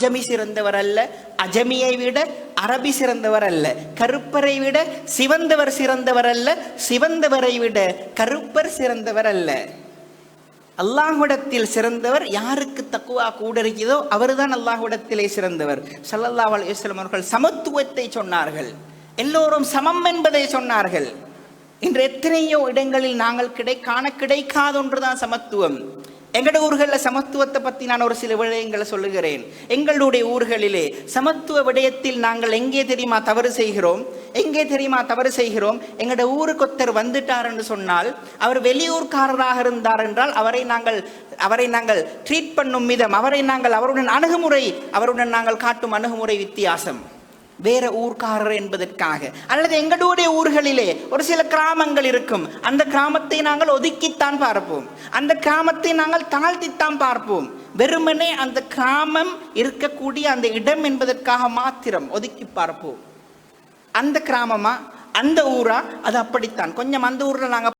அஜமி சிறந்தவர் அல்ல அஜமியை விட அரபி சிறந்தவர் அல்ல கருப்பரை விட சிவந்தவர் சிறந்தவர் அல்ல சிவந்தவரை விட கருப்பர் சிறந்தவர் அல்ல அல்லாஹ்விடத்தில் சிறந்தவர் யாருக்கு தக்குவா கூட இருக்கிறதோ அவர்தான் அல்லாஹ்விடத்திலே சிறந்தவர். சல்லல்லா அலைஹி அவர்கள் சமத்துவத்தை சொன்னார்கள். எல்லோரும் சமம் என்பதை சொன்னார்கள். இன்று எத்தனையோ இடங்களில் நாங்கள் கிடை காண கிடைக்காத ஒன்றுதான் சமத்துவம். எங்களோட ஊர்களில் சமத்துவத்தை பற்றி நான் ஒரு சில விடயங்களை சொல்லுகிறேன். எங்களுடைய ஊர்களிலே சமத்துவ விடயத்தில் நாங்கள் எங்கே தெரியுமா தவறு செய்கிறோம்? எங்கே தெரியுமா தவறு செய்கிறோம்? எங்களோட ஊருக்கு ஒருத்தர் வந்துட்டார் என்று சொன்னால் அவர் வெளியூர்காரராக இருந்தார் என்றால் அவரை நாங்கள் அவரை நாங்கள் ட்ரீட் பண்ணும் விதம் அவரை நாங்கள் அவருடன் அணுகுமுறை அவருடன் நாங்கள் காட்டும் அணுகுமுறை வித்தியாசம். வேற ஊர்க்காரர் என்பதற்காக. அல்லது எங்களுடைய ஊர்களிலே ஒரு சில கிராமங்கள் இருக்கும். அந்த கிராமத்தை நாங்கள் ஒதுக்கித்தான் பார்ப்போம். அந்த கிராமத்தை நாங்கள் தாழ்த்தித்தான் பார்ப்போம். வெறுமனே அந்த கிராமம் இருக்கக்கூடிய அந்த இடம் என்பதற்காக மாத்திரம் ஒதுக்கி பார்ப்போம். அந்த கிராமமா? அந்த ஊரா? அது அப்படித்தான். கொஞ்சம் அந்த ஊர்ல நாங்க